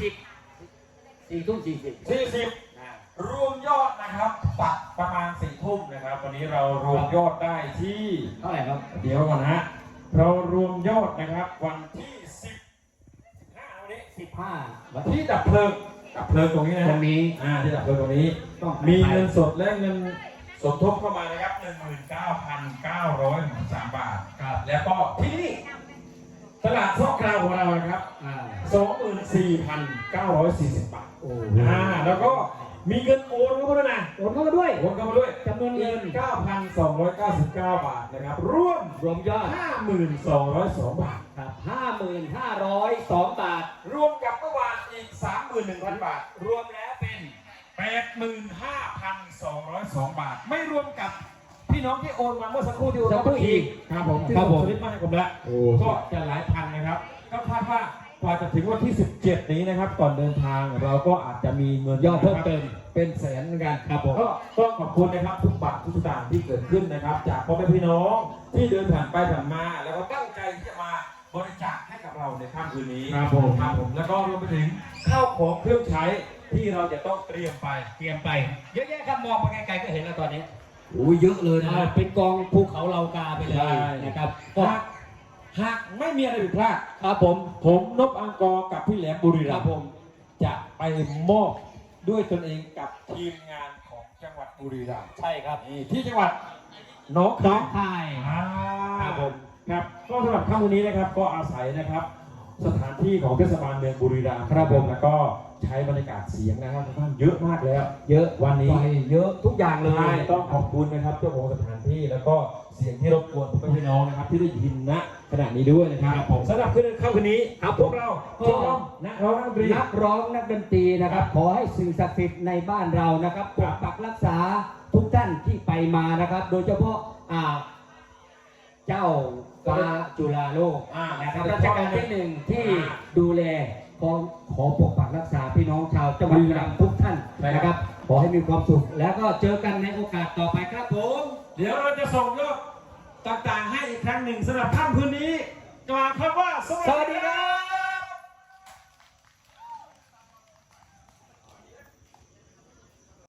สิบสี่ทุ่มสี่สิบ40รวมยอดนะครับปักประมาณสี่ทุ่มนะครับ วันนี้เรารวมยอดได้ที่ เท่าไหร่ครับ เดี๋ยวก่อนนะฮะเรารวมยอดนะครับ วันที่10 15วันนี้สิบห้าวันที่ดับเพลิงดับเพลิงตรงนี้นะตรฮะงนี้อ่าที่ดับเพลิงตรงนี้ต้องมีเงินสดและเงินสมทบเข้ามานะครับ19,963บาทครับแล้วก็ที่นี่ ตลาดซอกกราวของเรานะครับอ่า24,940 บาทโอ้อ่าแล้วก็มีเงินโอนเข้ามาด้วยนะโอนเข้ามาด้วย โอนเข้ามาด้วยจำนวนเงิน 9,299 บาทนะครับ ร่วม รวมยอด5,202 บาท ครับห้าหมื่นห้าร้อยสองบาท รวมกับเมื่อวานอีก 31,000 บาท รวมแล้วเป็น 85,202 บาท ไม่รวมกับ พี่น้องที่โอนมาเมื่อสักครู่ที่โอนสักครู่อีกครับผมที่ครับผมส่งสลิปมาให้ผมแล้วโอ้ก็จะหลายพันนะครับ ก็คาดว่ากว่าจะถึงวันที่ 17 นี้นะครับ ก่อนเดินทางเราก็อาจจะมีเงินยอดเพิ่มเติมเป็นแสนเหมือนกันครับผมก็ต้องขอบคุณนะครับทุกบาททุกสตางค์ที่เกิดขึ้นนะครับ จากพ่อแม่พี่น้องที่เดินผ่านไปผ่านมา แล้วก็ตั้งใจที่จะมาบริจาคให้กับเราในค่ำคืนนี้ครับผมครับผมแล้วก็รวมไปถึงข้าวของเครื่องใช้ที่เราจะต้องเตรียมไปเตรียมไป เยอะแยะครับมองไปไกลๆก็เห็นแล้วตอนนี้ โอ้เยอะเลยนะ เป็นกองภูเขาเหล่ากาไปเลยใช่นะครับก็หากหากไม่มีอะไรผิดพลาด ครับผม ผมนบอังกอร์กับพี่แหลมบุรีครัรัมบย์ผม จะไปมอบด้วยตนเองกับทีมงานของจังหวัดบุรีรัมย์ใช่ครับนี่ที่จังหวัดหน้องน้คาอยงคายอ่าครับผม ครับก็สำหรับค่ำวันนี้นะครับก็อาศัยนะครับ สถานที่ของเทศบาลเมืองบุรีรัมย์ครับผมแล้วก็ใช้บรรยากาศเสียงนะครับท่านเยอะมากแล้ว เยอะวันนี้ไฟเยอะทุกอย่างเลยใช่ต้องขอบคุณนะครับเจ้าของสถานที่แล้วก็เสียงที่รบกวนพ่อแม่พี่น้องนะครับ ที่ได้ยินณขณะนี้ด้วยนะครับครับผมสำหรับคืนค่ำคืนนี้ครับพวกเราก็ทุกคนนักร้องนักดนตรีนักร้องนักดนตรีนะครับ ขอให้สิ่งศักดิ์สิทธิ์ในบ้านเรานะครับปครักบปักรักษาทุกท่านที่ไปมานะครับ โดยเฉพาะอ่า เจ้าฟ้าจุฬาโลกอ่านะครับราชการที่หนึ่งที่อ่าดูแลขอขอปกปักรักษาพี่น้องชาวจังหวัดบุรีรัมย์ทุกท่านใช่ครับนะครับ ขอให้มีความสุข แล้วก็เจอกันในโอกาสต่อไปครับผม เดี๋ยวเราจะส่งยอดต่างๆให้อีกครั้งหนึ่งสำหรับค่ำคืนนี้กล่าวคำว่าสสวัสดีครับ